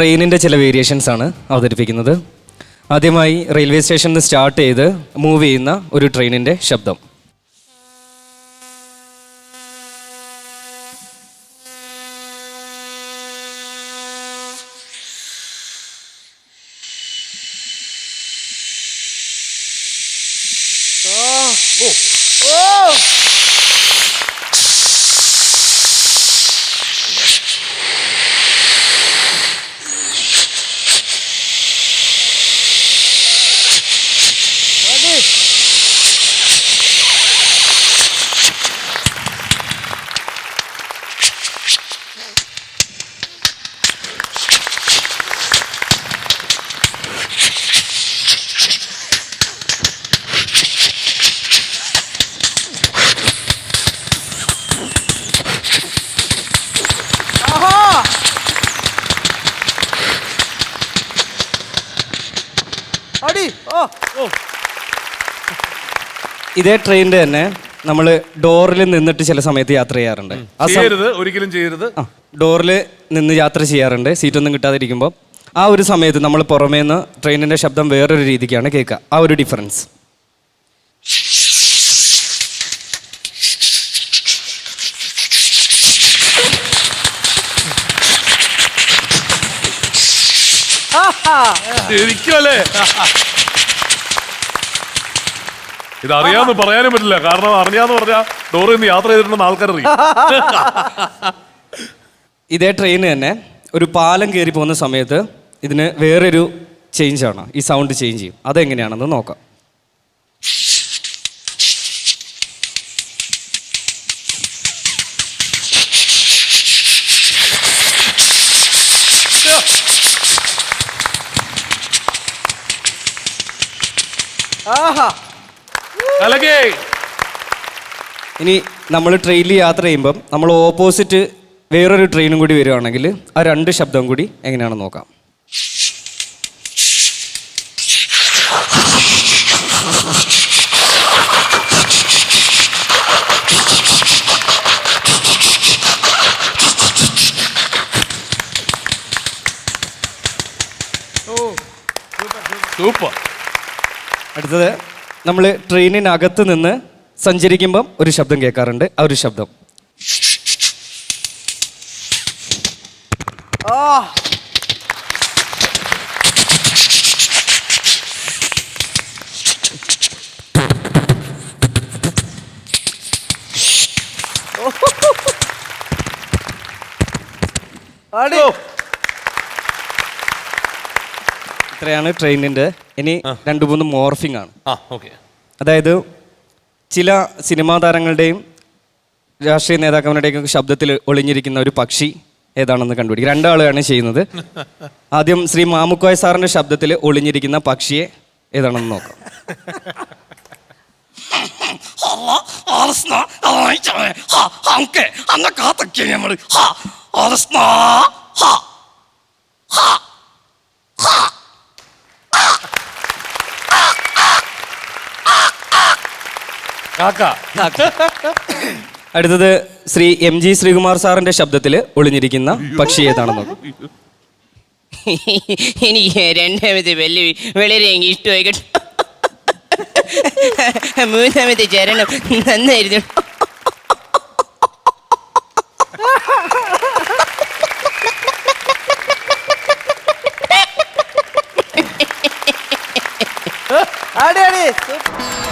ട്രെയിനിന്റെ ചില വേരിയേഷൻസ് ആണ് അവതരിപ്പിക്കുന്നത്. ആദ്യമായി റെയിൽവേ സ്റ്റേഷനിൽ നിന്ന് സ്റ്റാർട്ട് ചെയ്ത് മൂവ് ചെയ്യുന്ന ഒരു ട്രെയിനിന്റെ ശബ്ദം. അടി. ഓ. ഇതേ ട്രെയിനിന്റെ തന്നെ നമ്മൾ ഡോറിൽ നിന്നിട്ട് ചില സമയത്ത് യാത്ര ചെയ്യാറുണ്ട്. ആ ചെയ്യരുത് ഒരിക്കലും ചെയ്യരുത്. ആ ഡോറിൽ നിന്ന് യാത്ര ചെയ്യാറുണ്ട്. സീറ്റൊന്നും കിട്ടാതിരിക്കുമ്പോൾ ആ ഒരു സമയത്ത് നമ്മൾ പുറമേ നിന്ന് ട്രെയിനിന്റെ ശബ്ദം വേറൊരു രീതിക്കാണ് കേൾക്കുക ആ ഒരു ഡിഫറൻസ് ശരിക്കും ഇത് അറിയാന്ന് പറയാനും പറ്റില്ല. കാരണം അറിയാന്ന് പറഞ്ഞാൽ ഡോറിൽ നിന്ന് യാത്ര ചെയ്തിട്ടുണ്ടെന്ന് ആൾക്കാരറിയാം. ഇതേ ട്രെയിൻ തന്നെ ഒരു പാലം കയറി പോകുന്ന സമയത്ത് ഇതിന് വേറൊരു ചേഞ്ച് ആണ്. ഈ സൗണ്ട് ചേഞ്ച് ചെയ്യും. അതെങ്ങനെയാണെന്ന് നോക്കാം. ആഹാ. ഇനി നമ്മൾ ട്രെയിനിൽ യാത്ര ചെയ്യുമ്പം നമ്മൾ ഓപ്പോസിറ്റ് വേറൊരു ട്രെയിനും കൂടി വരികയാണെങ്കിൽ ആ രണ്ട് ശബ്ദം കൂടി എങ്ങനെയാണെന്ന് നോക്കാം. സൂപ്പർ. അടുത്തത് നമ്മൾ ട്രെയിനിനകത്ത് നിന്ന് സഞ്ചരിക്കുമ്പം ഒരു ശബ്ദം കേൾക്കാറുണ്ട്. ആ ഒരു ശബ്ദം. ഇത്രയാണ് ട്രെയിനിന്റെ ഇനി രണ്ട് മൂന്ന് മോർഫിംഗ് ആണ് അതായത് ചില സിനിമാ താരങ്ങളുടെയും രാഷ്ട്രീയ നേതാക്കന്മാരുടെയും ശബ്ദത്തിൽ ഒളിഞ്ഞിരിക്കുന്ന ഒരു പക്ഷി ഏതാണെന്ന് കണ്ടുപിടിക്കും രണ്ടാളാണ് ചെയ്യുന്നത് ആദ്യം ശ്രീ മാമുക്കോയ സാറിന്റെ ശബ്ദത്തിൽ ഒളിഞ്ഞിരിക്കുന്ന പക്ഷിയെ ഏതാണെന്ന് നോക്കാം അന്ന് കാത്തൊക്കെയാണ് നമ്മൾ അടുത്തത് ശ്രീ എം ജി ശ്രീകുമാർ സാറിന്റെ ശബ്ദത്തിൽ ഒളിഞ്ഞിരിക്കുന്ന പക്ഷി ഏതാണെന്ന് നോക്കാം. എനിക്ക് രണ്ടാമത്തെ വെല്ലു വളരെ ഇഷ്ടമായിക്കട്ടെ ഇഷ്ടമായി കേട്ടോ. മൂന്നാമത്തെ ചരണം നന്നായിരുന്നു. അടി അടി സൂപ്പർ.